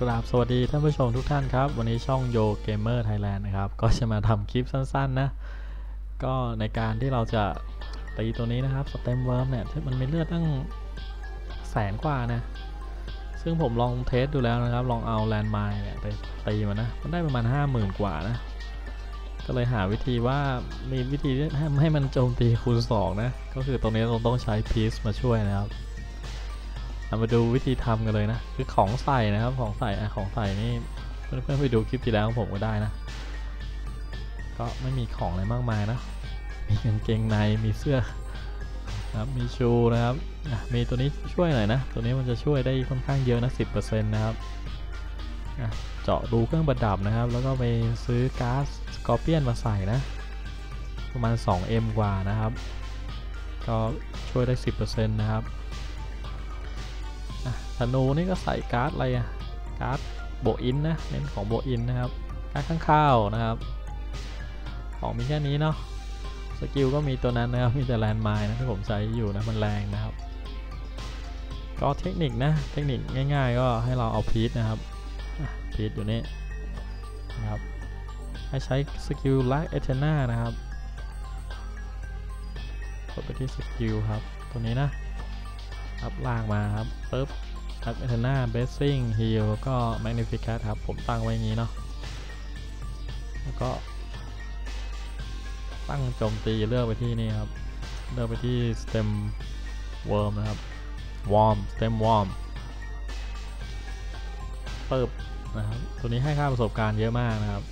กราบสวัสดีท่านผู้ชมทุกท่านครับ วันนี้ช่องโยเกมเมอร์ไทยแลนด์นะครับ ก็จะมาทำคลิปสั้นๆนะ ก็ในการที่เราจะตีตัวนี้นะครับสเต็มเวิร์มเนี่ยที่มันมีเลือดตั้งแสนกว่านะ ซึ่งผมลองเทสดูแล้วนะครับ ลองเอาแลนด์ไมล์เนี่ยไปตีมันนะ มันได้ประมาณ 50,000 กว่านะ ก็เลยหาวิธีว่ามีวิธีที่ให้ให้มันโจมตีคูณ2นะ ก็คือตรงนี้เราต้องใช้พีซมาช่วยนะครับ เรามาดูวิธีทำกันเลยนะ คือของใส่นะครับ ของใส่อของใส่นี่เพื่อนๆไปดูคลิปที่แล้วของผมก็ได้นะ ก็ไม่มีของอะไรมากมายนะ มีกางเกงใน มีเสื้อครับมีชูนะครับอะมีตัวนี้ช่วยหน่อยนะ ตัวนี้มันจะช่วยได้ค่อนข้างเยอะนะ10%นะครับ เจาะดูเครื่องประดับนะครับ แล้วก็ไปซื้อก๊าซสกอร์เปียนมาใส่นะ ประมาณ 2M กว่านะครับ ก็ช่วยได้ 10%นะครับ ธนูนี่ก็ใส่การ์ดอะไรอะการ์ดโบอินนะเน้นของโบอินนะครับการ์ดข้างข้าวนะครับ ของมีแค่นี้เนาะสกิลก็มีตัวนั้นนะครับมีแต่แลนด์ไมล์นะที่ผมใช้อยู่นะมันแรงนะครับ ก็เทคนิคนะเทคนิคง่ายๆ ก็ให้เราเอาพีทนะครับพีทอยู่นี่นะครับให้ใช้สกิลลักเอเทนานะครับกดไปที่สกิลครับ ตัวนี้นะครับลากมาครับปึ๊บ ครับเอเทน่าเบสซิ่งฮีลก็แมกนิฟิคัสครับ ผมตั้งไว้อย่างนี้เนาะแล้วก็ ตั้งโจมตีเลือกไปที่นี่ครับ เลือกไปที่ stem worm นะครับ warm stem warm ปึ๊บนะครับ ตัวนี้ให้ค่าประสบการณ์เยอะมากนะครับ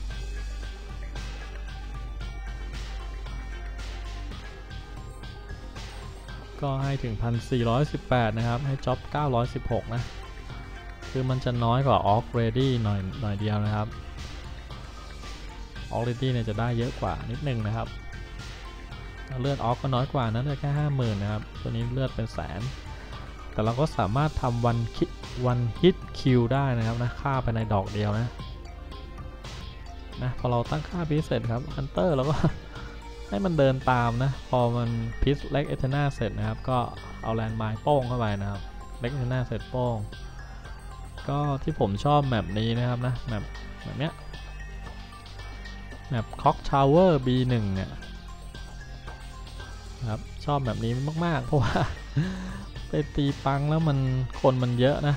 ก็ให้ถึง 1418 นะครับ ให้จ็อบ 916 นะ คือมันจะน้อยกว่า Orc Ready หน่อยหน่อยเดียวนะครับ Orc Ready เนี่ยจะได้เยอะกว่านิดนึงนะครับ เลือด Orc ก็น้อยกว่านะเลือดแค่50,000 นะครับ ตัวนี้เลือดเป็นแสน แต่เราก็สามารถทำวันคิดวันฮิตคิวได้นะครับนะฆ่าไปในดอกเดียวนะนะพอเราตั้งค่าพิเศษครับฮันเตอร์เราก็ ให้มันเดินตามนะ พอมันพิสเล็กเอเทนาเสร็จนะครับ ก็เอาแลนด์ไมล์โป้งเข้าไปนะครับเล็กเอเทนาเสร็จโป้ง ก็ที่ผมชอบแมปนี้นะครับนะแมปแบบเนี้ยแมปคอกทาวเวอร์ B1 เนี่ยนะครับชอบแบบนี้มาก ๆ เพราะว่า ไปตีปังแล้วมันคนมันเยอะนะ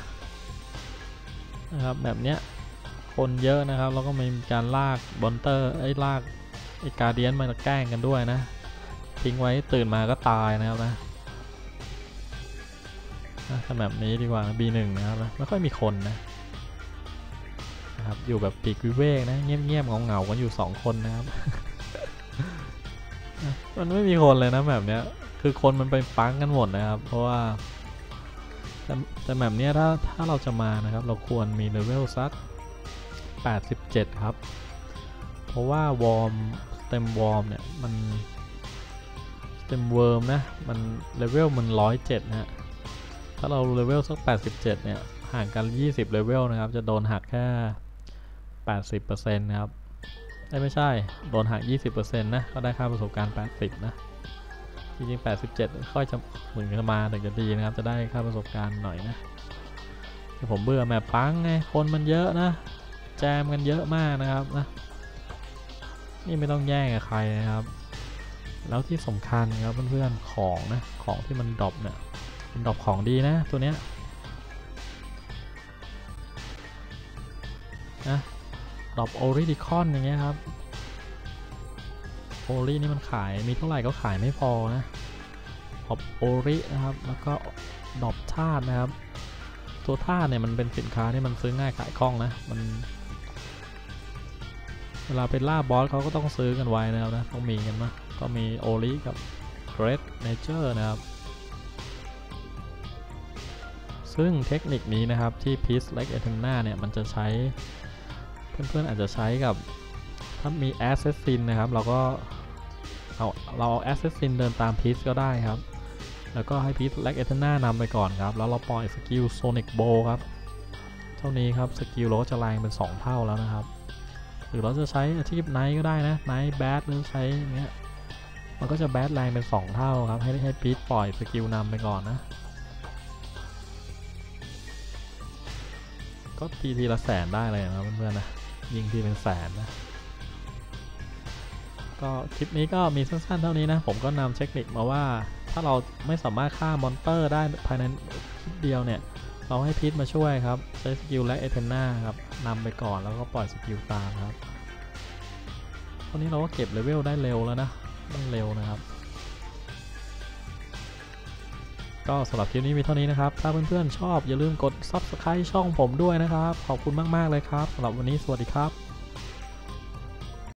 นะครับแบบเนี้ยคนเยอะนะครับ แล้วก็มีการลากบอนเตอร์ไอ้ลาก ไอ้กาเดียนมาแกล้งกันด้วยนะ ทิ้งไว้ตื่นมาก็ตายนะครับนะนะถ้าแบบนี้ดีกว่า B1 นะครับนะไม่ค่อยมีคนนะนะครับอยู่แบบปีกวิเวกนะ เงียบๆเงาๆกันอยู่ 2 คนนะครับ มันไม่มีคนเลยนะแบบเนี้ยคือคนมันไปปังกันหมดนะครับ เพราะว่าแต่แต่แบบเนี้ยถ้าถ้าเราจะมานะครับ เราควรมีเลเวลสัก 87 ครับ เพราะว่าวอร์มเต็มวอร์มเนี่ย มันเต็มเวิร์มนะ มันเลเวลมัน107นะฮะถ้าเราเลเวลสัก 87 เนี่ย ห่างกัน 20 เลเวลนะครับ จะโดนหักแค่ 80%นะครับเอ้ไม่ใช่ โดนหัก 20%นะ ก็ได้ค่าประสบการณ์ 80 นะจริงๆ87 ค่อยจะเหมือนจะมาถึงจะดีนะครับ จะได้ค่าประสบการณ์หน่อยนะผมเบื่อแมปปังไง คนมันเยอะนะ แจมกันเยอะมากนะครับนะ นี่ไม่ต้องแย่งกับใครนะครับ แล้วที่สำคัญครับเพื่อนๆของนะของที่มันดรอปเนี่ยมันดรอปของดีนะตัวเนี้ยนะดรอปโอริดิคอนอย่างเงี้ยครับโอรินี่มันขายมีเท่าไหร่ก็ขายไม่พอนะดรอปโอรินะครับ แล้วก็ดรอปธาตุนะครับ ตัวธาตุเนี่ยมันเป็นสินค้าที่มันซื้อง่ายขายคล่องนะ มัน เวลาไปล่าบอสเขาก็ต้องซื้อกันไว้นะครับนะต้องมีกันนะก็มีโอริกับ Great Nature นะครับ ซึ่งเทคนิคนี้นะครับที่ Peace Like e t e r n a เนี่ย มันจะใช้ เพื่อนๆอาจจะใช้กับ ถ้ามี Assassin นนะครับ เราก็ เอาเราเอา Assassin เดินตาม Peace ก็ได้ครับ แล้วก็ให้ Peace Like e t e r n a นำไปก่อนครับ แล้วเราปล่อยสกิล Sonic Bow ครับ เท่านี้ครับ สกิลเราก็จะแรงเป็น 2 เท่าแล้วนะครับ หรือเราจะใช้อาชีพไนท์ก็ได้นะไนท์แบดหรือใช้อย่างเงี้ยมันก็จะแบดแรงเป็น 2 เท่าครับ ให้ให้พีทปล่อยสกิลนำไปก่อนนะ ก็ทีทีละแสนได้เลยนะเพื่อนๆนะ ยิงทีเป็นแสนนะ ก็คลิปนี้ก็มีสั้นๆเท่านี้นะ ผมก็นำเทคนิคมาว่า ถ้าเราไม่สามารถฆ่ามอนเตอร์ได้ภายในคลิปเดียวเนี่ย เราให้พีทมาช่วยครับ ใช้สกิลและเอเทนาครับนำไปก่อนแล้วก็ปล่อยสกิลตามครับตอนนี้เราก็เก็บเลเวลได้เร็วแล้วนะได้เร็วนะครับ ก็สำหรับคลิปนี้มีเท่านี้นะครับ ถ้าเพื่อนๆชอบอย่าลืมกด Subscribe ช่องผมด้วยนะครับ ขอบคุณมากๆเลยครับสำหรับวันนี้สวัสดีครับ